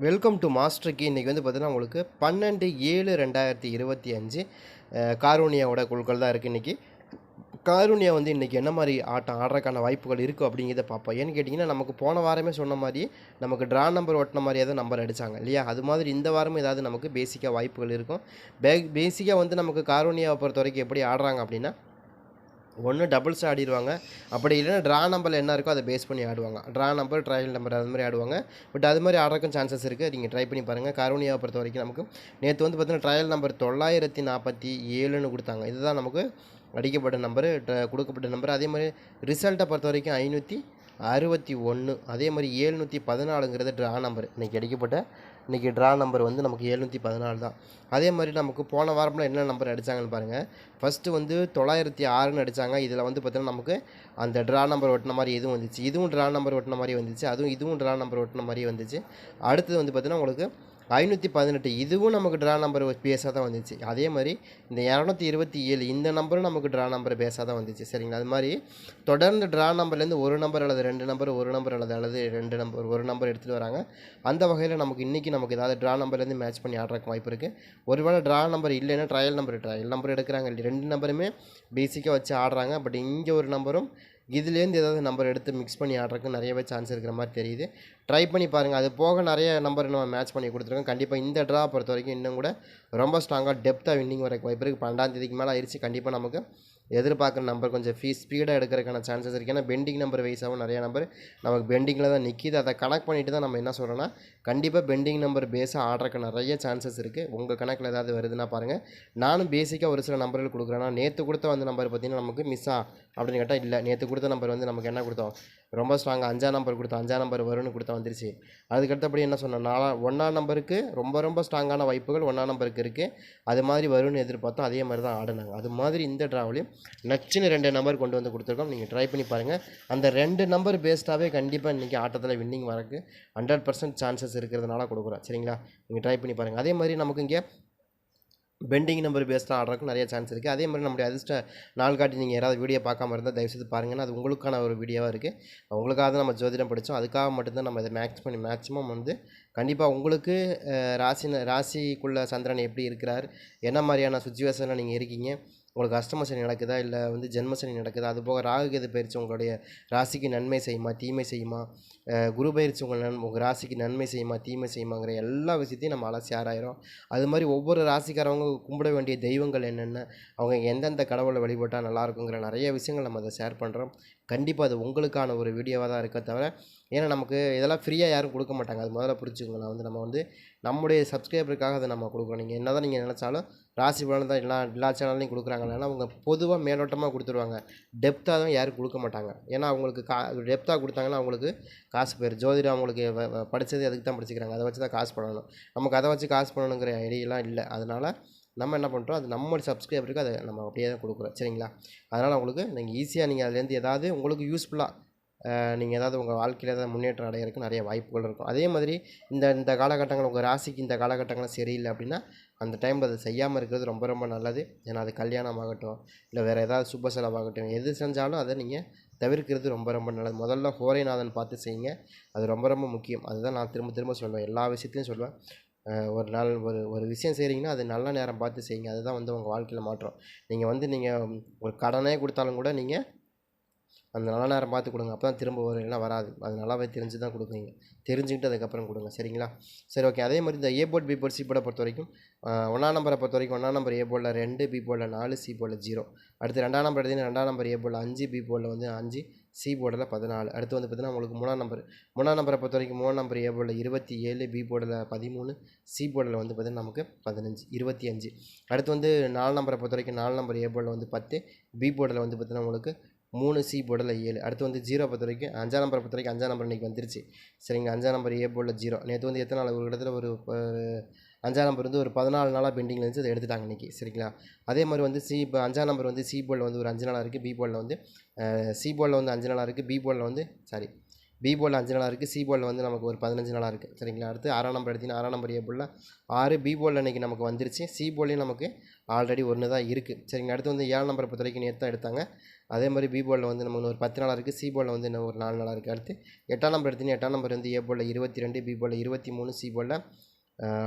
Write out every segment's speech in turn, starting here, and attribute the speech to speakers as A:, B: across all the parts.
A: Welcome to master இன்றைக்கி வந்து பார்த்தீங்கன்னா உங்களுக்கு பன்னெண்டு ஏழு ரெண்டாயிரத்தி இருபத்தி அஞ்சு காரூனியாவோட குழுக்கள் தான் இருக்குது இன்றைக்கி காரூனியா வந்து இன்றைக்கி என்ன மாதிரி ஆட்டம் ஆடுறதுக்கான வாய்ப்புகள் இருக்குது அப்படிங்கிறத பார்ப்போம். ஏன்னு கேட்டிங்கன்னா நமக்கு போன வாரமே சொன்ன மாதிரி நமக்கு ட்ரா நம்பர் ஒட்டின மாதிரியே தான் நம்பர் அடித்தாங்க இல்லையா? அது மாதிரி இந்த வாரமும் ஏதாவது நமக்கு பேசிக்காக வாய்ப்புகள் இருக்கும். பே பேசிக்காக வந்து நமக்கு காரூனியாவை பொறுத்த வரைக்கும் எப்படி ஆடுறாங்க அப்படின்னா ஒன்று டபுள்ஸ் ஆடிடுவாங்க. அப்படி இல்லைன்னா ட்ரா நம்பரில் என்ன இருக்கோ அதை பேஸ் பண்ணி ஆடுவாங்க. ட்ரா நம்பர் ட்ரையல் நம்பர் அது மாதிரி ஆடுவாங்க. பட் அது மாதிரி ஆடுறக்கும் சான்சஸ் இருக்குது நீங்கள் ட்ரை பண்ணி பாருங்கள் கருணியாவை பொறுத்த வரைக்கும் நமக்கு நேற்று வந்து பார்த்தீங்கன்னா ட்ரையல் நம்பர் தொள்ளாயிரத்தி நாற்பத்தி ஏழுன்னு கொடுத்தாங்க. இதுதான் நமக்கு அடிக்கப்பட்ட நம்பரு கொடுக்கப்பட்ட நம்பர் அதே மாதிரி ரிசல்ட்டை பொறுத்த வரைக்கும் ஐநூற்றி அறுபத்தி ஒன்று அதே மாதிரி ஏழ்நூற்றி பதினாலுங்கிறது ட்ரா நம்பர் இன்றைக்கி அடிக்கப்பட்ட இன்றைக்கி ட்ரா நம்பர் வந்து நமக்கு எழுநூற்றி பதினாலு தான். அதே மாதிரி நமக்கு போன வாரம்ல என்ன நம்பர் அடித்தாங்கன்னு பாருங்கள் ஃபஸ்ட்டு வந்து தொள்ளாயிரத்தி ஆறுன்னு அடித்தாங்க இதில் வந்து பார்த்தீங்கன்னா நமக்கு அந்த ட்ரா நம்பர் ஒட்டின மாதிரி எதுவும் வந்துச்சு. இதுவும் ட்ரா நம்பர் ஒட்டின மாதிரி வந்துச்சு. அதுவும் இதுவும் ட்ரா நம்பர் ஒட்டின மாதிரி வந்துச்சு. அடுத்தது வந்து பார்த்திங்கன்னா உங்களுக்கு ஐநூற்றி பதினெட்டு இதுவும் நமக்கு ட்ரா நம்பர் பேஸாக தான் வந்துச்சு. அதே மாதிரி இந்த இரநூத்தி இருபத்தி ஏழு இந்த நம்பரும் நமக்கு ட்ரா நம்பர் பேஸாக தான் வந்துச்சு. சரிங்களா? அது மாதிரி தொடர்ந்து ட்ரா நம்பர்லேருந்து ஒரு நம்பர் அல்லது ரெண்டு நம்பர் ஒரு நம்பர் அல்லது அல்லது ரெண்டு நம்பர் ஒரு நம்பர் எடுத்துகிட்டு வராங்க. அந்த வகையில் நமக்கு இன்றைக்கி நமக்கு ஏதாவது ட்ரா நம்பர்லேருந்து மேட்ச் பண்ணி ஆடுறதுக்கு வாய்ப்பு இருக்குது ஒருவேளை ட்ரா நம்பர் இல்லைன்னா ட்ரையல் நம்பர் ட்ரையல் நம்பர் எடுக்கிறாங்க. ரெண்டு நம்பருமே பேசிக்காக வச்சு ஆடுறாங்க. பட் இங்கே ஒரு நம்பரும் இதுலேருந்து ஏதாவது நம்பர் எடுத்து மிக்ஸ் பண்ணி ஆடுறதுக்கு நிறையவே சான்ஸ் இருக்கிற மாதிரி தெரியுது. ட்ரை பண்ணி பாருங்கள் அது போக நிறைய நம்பர் நம்ம மேட்ச் பண்ணி கொடுத்துருக்கோம். கண்டிப்பாக இந்த ட்ரா பொறுத்த வரைக்கும் இன்னும் கூட ரொம்ப ஸ்ட்ராங்காக டெப்த்தாக வின்னிங் வரக்கு வாய்ப்பு இருக்குது பன்னெண்டாம் தேதிக்கு மேலே ஆயிடுச்சு கண்டிப்பாக நமக்கு எதிர்பார்க்குற நம்பர் கொஞ்சம் ஃபீஸ் ஸ்பீடாக எடுக்கிறதுக்கான சான்சஸ் இருக்குது ஏன்னா பெண்டிங் நம்பர் வைஸாகவும் நிறையா நம்பர் நமக்கு பெண்டிங்கில் தான் நிற்கிது அதை கனெக்ட் பண்ணிட்டு தான் நம்ம என்ன சொல்கிறோன்னா கண்டிப்பாக பெண்டிங் நம்பர் பேஸாக ஆடுறக்கு நிறைய சான்சஸ் இருக்குது உங்கள் கணக்கில் ஏதாவது வருதுன்னா பாருங்கள் நானும் பேசிக்காக ஒரு சில நம்பர்கள் கொடுக்குறேன்னா நேற்று கொடுத்த அந்த நம்பர் பார்த்தீங்கன்னா நமக்கு மிஸ்ஸா அப்படின்னு கேட்டால் இல்லை நேற்று கொடுத்த நம்பர் வந்து நமக்கு என்ன கொடுத்தோம்? ரொம்ப ஸ்ட்ராங்காக அஞ்சாம் நம்பர் கொடுத்தோம் அஞ்சாம் நம்பர் வரும்னு கொடுத்தா வந்துருச்சு. அதுக்கடுத்தபடி என்ன சொன்னோம் நாலா ஒன்றாம் நம்பருக்கு ரொம்ப ரொம்ப ஸ்ட்ராங்கான வாய்ப்புகள் ஒன்றாம் நம்பருக்கு இருக்குது அது மாதிரி வரும்னு எதிர்பார்த்தோம் அதே மாதிரி தான் ஆடினாங்க. அது மாதிரி இந்த ட்ராவலையும் நச்சுன்னு ரெண்டு நம்பர் கொண்டு வந்து கொடுத்துருக்கோம். நீங்கள் ட்ரை பண்ணி பாருங்கள் அந்த ரெண்டு நம்பர் பேஸ்டாகவே கண்டிப்பாக இன்றைக்கி ஆட்டத்தில் வின்னிங் வரக்கு ஹண்ட்ரட் பர்சன்ட் சான்சஸ் இருக்கிறதுனால கொடுக்குறோம். சரிங்களா? நீங்கள் ட்ரை பண்ணி பாருங்கள் அதே மாதிரி நமக்கு இங்கே பெண்டிங் நம்பர் பேஸ்டாக ஆடுறதுக்கு நிறைய சான்ஸ் இருக்குது அதே மாதிரி நம்முடைய அதிர்ஷ்ட நாள் காட்டி நீங்கள் யாராவது வீடியோ பார்க்காம இருந்தால் தயவுசெய்து பாருங்கன்னா அது உங்களுக்கான ஒரு வீடியோவாக இருக்குது உங்களுக்காக தான் நம்ம ஜோதிடம் படித்தோம் அதுக்காக மட்டும்தான் நம்ம இதை மேக்ஸ் பண்ணி மேக்ஸிமம் வந்து கண்டிப்பாக உங்களுக்கு ராசி ராசிக்குள்ளே சந்திரன் எப்படி இருக்கிறார்? என்ன மாதிரியான சுச்சுவேஷனில் நீங்கள் இருக்கீங்க? உங்களுக்கு அஷ்டம சனி நடக்குதா? இல்லை வந்து ஜென்ம சனி நடக்குதா? அது போக ராகுகேது பயிற்சி உங்களுடைய ராசிக்கு நன்மை செய்யுமா? தீமை செய்யுமா? குரு பயிற்சி உங்கள் நன் உங்கள் ராசிக்கு நன்மை செய்யுமா? தீமை செய்யுமாங்கிற எல்லா விஷயத்தையும் நம்ம அலசி ஆராயிரும் அது மாதிரி ஒவ்வொரு ராசிக்காரவங்க கும்பிட வேண்டிய தெய்வங்கள் என்னென்ன? அவங்க எந்தெந்த கடவுளை வழிபட்டால் நல்லா இருக்குங்கிற நிறைய விஷயங்கள் நம்ம அதை ஷேர் பண்ணுறோம் கண்டிப்பாக அது உங்களுக்கான ஒரு வீடியோவாக தான் இருக்க தவிர ஏன்னா நமக்கு இதெல்லாம் ஃப்ரீயாக யாரும் கொடுக்க மாட்டாங்க. அது முதல்ல புரிஞ்சுக்கோங்க. நான் வந்து நம்ம வந்து நம்முடைய சப்ஸ்கிரைபருக்காக அதை நம்ம கொடுக்குறோம். நீங்கள் என்ன தான் நீங்கள் நினச்சாலும் ராசி பலன் தான் எல்லா எல்லா சேனல்லையும் கொடுக்குறாங்கன்னா அவங்க பொதுவாக மேலோட்டமாக கொடுத்துருவாங்க. டெப்த்தாக தான் யாரும் கொடுக்க மாட்டாங்க. ஏன்னா அவங்களுக்கு கா டெப்த்தாக கொடுத்தாங்கன்னா அவங்களுக்கு காசு போயிடும் ஜோதிடம் அவங்களுக்கு வ- அதுக்கு தான் படிச்சுக்கிறாங்க. அதை வச்சு தான் காசு பண்ணணும். நமக்கு அதை வச்சு காசு பண்ணணுங்கிற ஐடியெல்லாம் இல்லை. அதனால் நம்ம என்ன பண்ணுறோம் அது நம்ம சப்ஸ்கிரைபருக்கு அதை நம்ம அப்படியே தான் கொடுக்குறோம். சரிங்களா? அதனால் உங்களுக்கு நீங்கள் ஈஸியாக நீங்கள் அதுலேருந்து ஏதாவது உங்களுக்கு யூஸ்ஃபுல்லாக நீங்கள் ஏதாவது உங்கள் வாழ்க்கையில் ஏதாவது முன்னேற்றம் அடையிறக்கு நிறைய வாய்ப்புகள் இருக்கும். அதே மாதிரி இந்த இந்த காலகட்டங்கள் உங்கள் ராசிக்கு இந்த காலகட்டங்கள் சரியில்லை அப்படின்னா அந்த டைமில் அதை செய்யாமல் இருக்கிறது ரொம்ப ரொம்ப நல்லது. ஏன்னா அது கல்யாணம் ஆகட்டும் இல்லை வேறு ஏதாவது சுப செலவாகட்டும் எது செஞ்சாலும் அதை நீங்கள் தவிர்க்கிறது ரொம்ப ரொம்ப நல்லது. முதல்ல ஹோரைநாதன் பார்த்து செய்யுங்க. அது ரொம்ப ரொம்ப முக்கியம். அதுதான் நான் திரும்ப திரும்ப சொல்லுவேன் எல்லா விஷயத்தையும் சொல்லுவேன் ஒரு நாள் ஒரு ஒரு விஷயம் செய்கிறீங்கன்னா அது நல்ல நேரம் பார்த்து செய்யுங்க. அதுதான் வந்து உங்கள் வாழ்க்கையில் மாற்றம். நீங்கள் வந்து நீங்கள் ஒரு கடனே கொடுத்தாலும் கூட நீங்கள் அந்த நல்ல நேரம் பார்த்து கொடுங்க. அப்போ தான் திரும்ப வரும் இல்லைனா வராது. அது நல்லாவே தெரிஞ்சு தான் கொடுக்குறீங்க. தெரிஞ்சுக்கிட்டு அதுக்கப்புறம் கொடுங்க. சரிங்களா? சரி ஓகே அதே மாதிரி இந்த A board B board C போர்டை பொறுத்த வரைக்கும் ஒன்றாம் நம்பரை பொறுத்த வரைக்கும் ஒன்றாம் நம்பர் ஏ போர்டில் ரெண்டு பி போர்டில் நாலு சி போர்டில் ஜீரோ அடுத்து ரெண்டாம் நம்பர் எடுத்தீங்கன்னா ரெண்டாம் நம்பர் ஏ போர்டில் அஞ்சு பி போர்டில் வந்து அஞ்சு சி போர்டில் பதினாலு. அடுத்து வந்து பார்த்தீங்கன்னா உங்களுக்கு மூணாம் நம்பர் மூணாம் நம்பரை பொறுத்த வரைக்கும் மூணாம் நம்பர் ஏ போர்டில் இருபத்தி ஏழு பி போர்டில் பதிமூணு சி போர்டில் வந்து பார்த்தீங்கன்னா நமக்கு பதினஞ்சு இருபத்தி அஞ்சு அடுத்து வந்து நாலு நம்பரை பொறுத்த வரைக்கும் நாலு நம்பர் ஏ போர்டில் வந்து பத்து பி போர்டில் வந்து பார்த்தீங்கன்னா உங்களுக்கு மூணு சி போர்டில் ஏழு. அடுத்து வந்து ஜீரோ பொறுத்த வரைக்கும் அஞ்சாம் நம்பரை பொறுத்த வரைக்கும் அஞ்சாம் நம்பர் இன்றைக்கி வந்துருச்சு. சரிங்க அஞ்சாம் நம்பர் ஏ போர்டில் ஜீரோ. நேற்று வந்து எத்தனை நாள்? ஒரு இடத்துல ஒரு அஞ்சாம் நம்பர் வந்து ஒரு பதினாலு நாளாக பெண்டிங்கில் இருந்துச்சு அதை எடுத்துட்டாங்க இன்றைக்கி சரிங்களா? அதே மாதிரி வந்து சி இப்போ அஞ்சாம் நம்பர் வந்து சி போர்டில் வந்து ஒரு அஞ்சு நாளாக இருக்குது பி போர்டில் வந்து சி போர்டில் வந்து அஞ்சு நாளாக இருக்குது பி போர்டில் வந்து சாரி பி போல் அஞ்சு நாளாக இருக்குது சி போலில் வந்து நமக்கு ஒரு பதினஞ்சு நாளாக இருக்குது. சரிங்களா? அடுத்து ஆறாம் நம்பர் எடுத்தீங்கன்னா ஆறாம் நம்பர் ஏ ஆறு பி போலில் இன்றைக்கி நமக்கு வந்துருச்சு. சி போலையும் நமக்கு ஆல்ரெடி ஒன்று தான் இருக்குது. சரிங்களா? அடுத்து வந்து ஏழாம் நம்பரை பொறுத்த வரைக்கும் நேற்று தான் எடுத்தாங்க. அதே மாதிரி பி போலில் வந்து நமக்கு ஒரு பத்து நாளாக இருக்குது. சி போலில் வந்து இன்னும் ஒரு நாலு நாளாக இருக்குது. அடுத்து எட்டாம் நம்பர் எடுத்தீங்கன்னா எட்டாம் நம்பர் வந்து ஏ போலில் இருபத்தி ரெண்டு பி போலில் இருபத்தி மூணு சி போலில்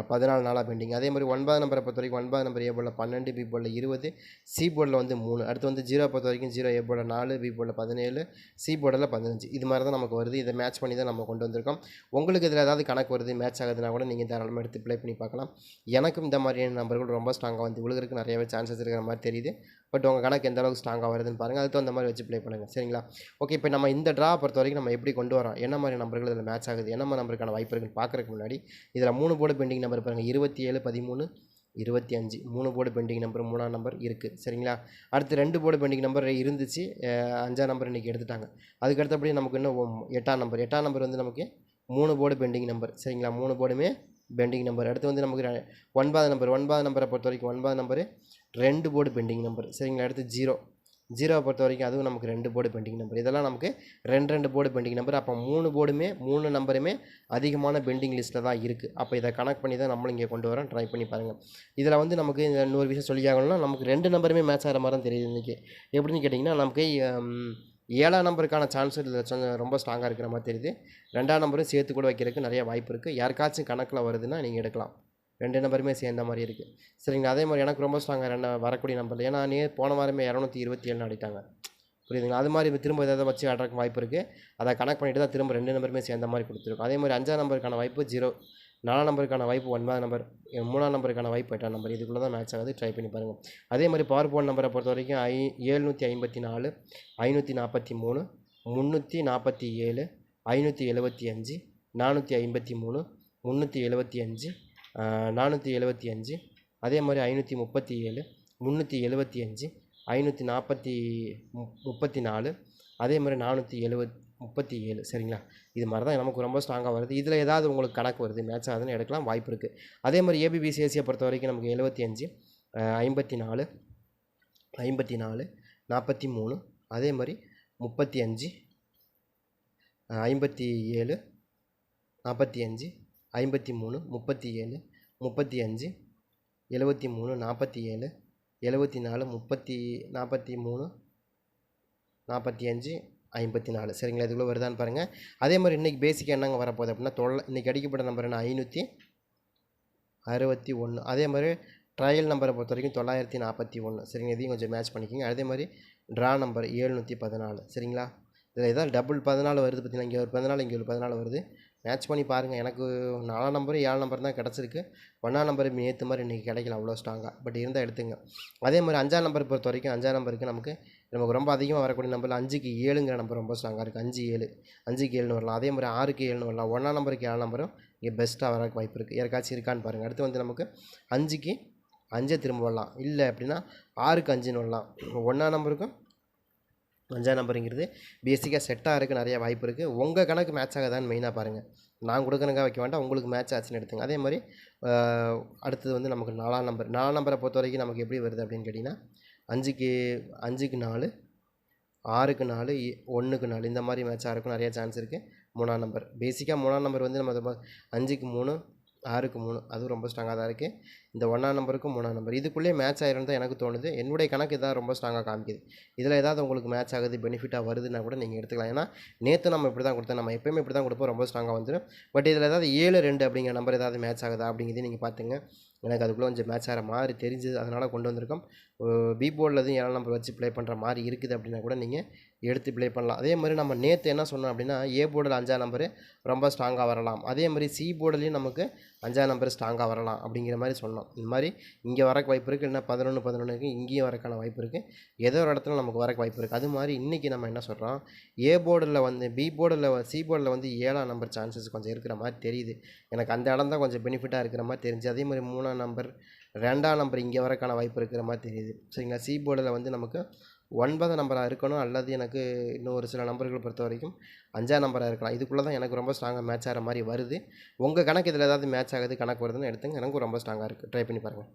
A: பதினாலு நாளாக பெண்டிங் அதே மாதிரி ஒன்பது நம்பரை பொறுத்த வரைக்கும் ஒன்பது நம்பர் ஏ போர்டில் பன்னெண்டு பி போர்டில் இருபது சி போர்டில் வந்து மூணு. அடுத்து வந்து ஜீரோ பொறுத்த வரைக்கும் ஜீரோ ஏ போர்டில் நாலு பி போர்டில் பதினேழு சி போர்டில் பதினஞ்சு. இது மாதிரி தான் நமக்கு வருது. இதை மேட்ச் பண்ணி தான் நம்ம கொண்டு வந்திருக்கோம். உங்களுக்கு இதில் ஏதாவது கணக்கு வருது மேட்ச் ஆகுதுன்னா கூட நீங்கள் தாராளமாக எடுத்து ப்ளே பண்ணி பார்க்கலாம். எனக்கும் இந்த மாதிரியான நம்பர்கள் ரொம்ப ஸ்ட்ராங்காக வந்து விழுகிறதுக்கு நிறையவே சான்சஸ் இருக்கிற மாதிரி தெரியுது. பட் உங்கள் கணக்கு எந்த அளவுக்கு ஸ்ட்ராங்காக வருதுன்னு பாருங்கள் அதுக்கு அந்த மாதிரி வச்சு ப்ளே பண்ணுங்கள் சரிங்களா? ஓகே இப்போ நம்ம இந்த ட்ரா பொறுத்த வரைக்கும் நம்ம எப்படி கொண்டு வரோம்? என்ன மாதிரி நம்பர்கள் இதில் மேட்ச் ஆகுது? என்ன மாதிரி நம்பருக்கான வாய்ப்பு இருக்குன்னு பார்க்குறதுக்கு முன்னாடி இதில் மூணு போர்டு பெண்டிங் நம்பர் பாருங்கள் இருபத்தி ஏழு பதிமூணு இருபத்தி அஞ்சு மூணு போர்டு பெண்டிங் நம்பர் மூணாம் நம்பர் இருக்குது சரிங்களா? அடுத்து ரெண்டு போர்டு பெண்டிங் நம்பர் இருந்துச்சு. அஞ்சாம் நம்பர் இன்றைக்கி எடுத்துட்டாங்க. அதுக்கு அடுத்தபடி நமக்கு இன்னும் எட்டாம் நம்பர் எட்டாம் நம்பர் வந்து நமக்கு மூணு போர்டு பெண்டிங் நம்பர் சரிங்களா? மூணு போர்டுமே பெண்டிங் நம்பர் அடுத்து வந்து நமக்கு ஒன்பது நம்பர் ஒன்பது நம்பரை பொறுத்த வரைக்கும் ஒன்பது நம்பரு ரெண்டு போர்டு பெண்டிங் நம்பர் சரிங்களா? அடுத்து ஜீரோ ஜீரோவை பொறுத்த வரைக்கும் அதுவும் நமக்கு ரெண்டு போர்டு பெண்டிங் நம்பர் இதெல்லாம் நமக்கு ரெண்டு ரெண்டு போர்டு பெண்டிங் நம்பர் அப்போ மூணு போர்டுமே மூணு நம்பருமே அதிகமான பெண்டிங் லிஸ்ட்டில் தான் இருக்குது அப்போ இதை கனெக்ட் பண்ணி தான் நம்மளும் இங்கே கொண்டு வரோம். ட்ரை பண்ணி பாருங்கள் இதில் வந்து நமக்கு இந்த இன்னொரு விஷயம் சொல்லி ஆகணும்னா நமக்கு ரெண்டு நம்பருமே மேட்ச் ஆகிற மாதிரி தான் தெரியுது இன்றைக்கி எப்படின்னு கேட்டிங்கன்னா நமக்கு ஏழாம் நம்பருக்கான சான்ஸ் இதில் ரொம்ப ஸ்ட்ராங்காக இருக்கிற மாதிரி தெரியுது. ரெண்டாம் நம்பரும் சேர்த்து கூட வைக்கிறதுக்கு நிறைய வாய்ப்பு இருக்குது யாருக்காச்சும் கணக்கில் வருதுன்னா நீங்கள் எடுக்கலாம். ரெண்டு நம்பருமே சேர்ந்த மாதிரி இருக்குது சரிங்களா அதே மாதிரி எனக்கு ரொம்ப ஸ்ட்ராங்காக ரெண்டு வரக்கூடிய நம்பர். ஏன்னா நீ போன வாரமே இரநூத்தி இருபத்தி ஏழு அடித்தாங்க. புரியுதுங்களா? அது மாதிரி திரும்ப ஏதாவது வச்சு ஆடுறதுக்கு வாய்ப்பு இருக்குது அதை கனெக்ட் பண்ணிட்டு தான் திரும்ப ரெண்டு நம்பருமே சேர்ந்த மாதிரி கொடுத்துருக்கோம். அதே மாதிரி அஞ்சாம் நம்பருக்கான வாய்ப்பு ஜீரோ நாலாம் நம்பருக்கான வாய்ப்பு ஒன்பதாம் நம்பர் மூணாம் நம்பருக்கான வாய்ப்பு எட்டாம் நம்பர். இதுக்குள்ளே தான் மேட்ச் ஆகுது. ட்ரை பண்ணி பாருங்கள் அதே மாதிரி பவர் போன் நம்பரை பொறுத்த வரைக்கும் ஐ ஏழ்நூற்றி ஐம்பத்தி நாலு ஐநூற்றி நாற்பத்தி மூணு முந்நூற்றி நாற்பத்தி ஏழு ஐநூற்றி எழுபத்தி அஞ்சு நானூற்றி ஐம்பத்தி மூணு முந்நூற்றி எழுபத்தி அஞ்சு நானூற்றி எழுபத்தி அஞ்சு அதே மாதிரி ஐநூற்றி முப்பத்தி ஏழு முந்நூற்றி எழுபத்தி அஞ்சு ஐநூற்றி நாற்பத்தி முப்பத்தி நாலு அதே மாதிரி நானூற்றி எழுபத் முப்பத்தி ஏழு சரிங்களா? இது மாதிரி தான் நமக்கு ரொம்ப ஸ்ட்ராங்காக வருது. இதில் ஏதாவது உங்களுக்கு கணக்கு வருது மேட்ச் ஆகுதுன்னு எடுக்கலாம் வாய்ப்பு இருக்குது அதே மாதிரி ஏபிபிசிஎஸ்சியை பொறுத்த வரைக்கும் நமக்கு எழுபத்தி அஞ்சு ஐம்பத்தி நாலு ஐம்பத்தி நாலு நாற்பத்தி மூணு அதே மாதிரி முப்பத்தி அஞ்சு ஐம்பத்தி ஏழு நாற்பத்தி அஞ்சு ஐம்பத்தி மூணு முப்பத்தி ஏழு முப்பத்தி அஞ்சு எழுபத்தி மூணு நாற்பத்தி ஏழு எழுபத்தி நாலு முப்பத்தி நாற்பத்தி மூணு நாற்பத்தி அஞ்சு ஐம்பத்தி நாலு சரிங்களா? இதுக்குள்ளே வருதான்னு பாருங்கள் அதே மாதிரி இன்றைக்கி பேசிக்காக என்னங்க வரப்போகுது அப்படின்னா தொள்ள இன்றைக்கி அடிக்கப்பட்ட நம்பர் என்ன? ஐநூற்றி அறுபத்தி ஒன்று அதே மாதிரி ட்ரையல் நம்பரை பொறுத்த வரைக்கும் தொள்ளாயிரத்தி நாற்பத்தி ஒன்று சரிங்க? இதையும் கொஞ்சம் மேட்ச் பண்ணிக்கோங்க. அதே மாதிரி ட்ரா நம்பர் ஏழ்நூற்றி பதினாலு. சரிங்களா? இதில் இதான் டபுள் பதினாலு வருது பார்த்தீங்கன்னா இங்கே ஒரு பதினாலு இங்கே ஒரு பதினாலு வருது. மேட்ச் பண்ணி பாருங்கள் எனக்கு நாலாம் நம்பர் ஏழு நம்பர் தான் கிடச்சிருக்கு. ஒன்றாம் நம்பர் ஏற்ற மாதிரி இன்றைக்கி கிடைக்கல. அவ்வளோ ஸ்ட்ராங்காக பட் இருந்தால் எடுத்துங்க. அதே மாதிரி அஞ்சாம் நம்பர் பொறுத்த வரைக்கும் அஞ்சாம் நம்பருக்கு நமக்கு நமக்கு ரொம்ப அதிகமாக வரக்கூடிய நம்பரில் அஞ்சுக்கு ஏழுங்கிற நம்பர் ரொம்ப ஸ்ட்ராங்காக இருக்குது அஞ்சு ஏழு. அஞ்சுக்கு ஏழுன்னு வரலாம். அதே மாதிரி ஆறுக்கு ஏழுன்னு வரலாம். ஒன்றாம் நம்பருக்கு ஏழாம் நம்பரும் இங்கே பெஸ்ட்டாக வர வாய்ப்பு இருக்குது யாருக்காச்சும் இருக்கான்னு பாருங்கள் அடுத்து வந்து நமக்கு அஞ்சுக்கு அஞ்சே திரும்ப வரலாம். இல்லை அப்படின்னா ஆறுக்கு அஞ்சுன்னு வரலாம். ஒன்றாம் நம்பருக்கும் அஞ்சாம் நம்பருங்கிறது. பேசிக்காக செட்டாக இருக்குது நிறைய வாய்ப்பு இருக்குது உங்கள் கணக்கு மேட்ச் ஆகாதான்னு மெயினாக பாருங்கள் நான் கொடுக்கணுங்க வைக்க வேண்டாம். உங்களுக்கு மேட்ச் ஆச்சுன்னு எடுத்துங்க. அதே மாதிரி அடுத்தது வந்து நமக்கு நாலாம் நம்பர். நாலாம் நம்பரை பொறுத்த வரைக்கும் நமக்கு எப்படி வருது அப்படின்னு கேட்டிங்கன்னா அஞ்சுக்கு அஞ்சுக்கு நாலு ஆறுக்கு நாலு ஒன்றுக்கு நாலு. இந்த மாதிரி மேட்சாக இருக்கும். நிறையா சான்ஸ் இருக்குது மூணாம் நம்பர். பேசிக்காக மூணாம் நம்பர் வந்து நம்ம அஞ்சுக்கு மூணு ஆறுக்கு மூணு. அதுவும் ரொம்ப ஸ்ட்ராங்காக தான் இருக்குது இந்த ஒன்றாம் நம்பருக்கும் மூணாம் நம்பர். இதுக்குள்ளே மேட்ச் ஆயிரும் தான் எனக்கு தோணுது. என்னுடைய கணக்கு இதான் ரொம்ப ஸ்ட்ராங்காக காமிக்குது. இதில் ஏதாவது உங்களுக்கு மேட்ச் ஆகுது பெனிஃபிட்டாக வருதுன்னா கூட நீங்கள் எடுத்துக்கலாம். ஏன்னா நேற்று நம்ம இப்படி தான் கொடுத்தோம். நம்ம எப்பயுமே இப்படி தான் கொடுப்போம். ரொம்ப ஸ்ட்ராங்காக வந்துடும் பட் இதில் ஏதாவது ஏழு ரெண்டு அப்படிங்கிற நம்பர் ஏதாவது மேட்ச் ஆகுதா அப்படிங்கிறதையும் நீங்கள் பார்த்துங்க. எனக்கு அதுக்குள்ளே கொஞ்சம் மேட்ச் ஆகிற மாதிரி தெரிஞ்சுது. அதனால் கொண்டு வந்திருக்கோம். பி போர்டில் எதுவும் ஏழாம் நம்பர் வச்சு ப்ளே பண்ணுற மாதிரி இருக்குது அப்படின்னா கூட நீங்கள் எடுத்து ப்ளே பண்ணலாம். அதே மாதிரி நம்ம நேற்று என்ன சொன்னோம் அப்படின்னா ஏ போர்டில் அஞ்சாம் நம்பரு ரொம்ப ஸ்ட்ராங்காக வரலாம். அதே மாதிரி சி போர்டுலேயும் நமக்கு அஞ்சாம் நம்பர் ஸ்ட்ராங்காக வரலாம் அப்படிங்கிற மாதிரி சொன்னோம். இந்த மாதிரி இங்கே வரக்கு வாய்ப்பு இருக்குது இல்லைன்னா பதினொன்று பதினொன்றுக்கு இங்கேயும் வரக்கான வாய்ப்பு இருக்குது ஏதோ ஒரு இடத்துல நமக்கு வரக்கு வாய்ப்பு இருக்குது அது மாதிரி இன்றைக்கி நம்ம என்ன சொல்கிறோம் ஏ போர்டில் வந்து பி போர்டில் சி போர்டில் வந்து ஏழாம் நம்பர் சான்சஸ் கொஞ்சம் இருக்கிற மாதிரி தெரியுது. எனக்கு அந்த இடம் தான் கொஞ்சம் பெனிஃபிட்டாக இருக்கிற மாதிரி தெரிஞ்சு அதே மாதிரி மூணாம் நம்பர் ரெண்டாம் நம்பர் இங்கே வரக்கான வாய்ப்பு இருக்கிற மாதிரி தெரியுது. சரிங்களா? சி போர்டில் வந்து நமக்கு ஒன்பது நம்பராக இருக்கணும் அல்லது எனக்கு இன்னும் ஒரு சில நம்பர்களை பொறுத்த வரைக்கும் அஞ்சாம் நம்பராக இருக்கலாம். இதுக்குள்ளே தான் எனக்கு ரொம்ப ஸ்ட்ராங்காக மேட்ச் ஆகிற மாதிரி வருது. உங்கள் கணக்கு இதில் ஏதாவது மேட்ச் ஆகுது கணக்கு வருதுன்னு எடுத்துங்க. எனக்கும் ரொம்ப ஸ்ட்ராங்காக இருக்குது ட்ரை பண்ணி பாருங்கள்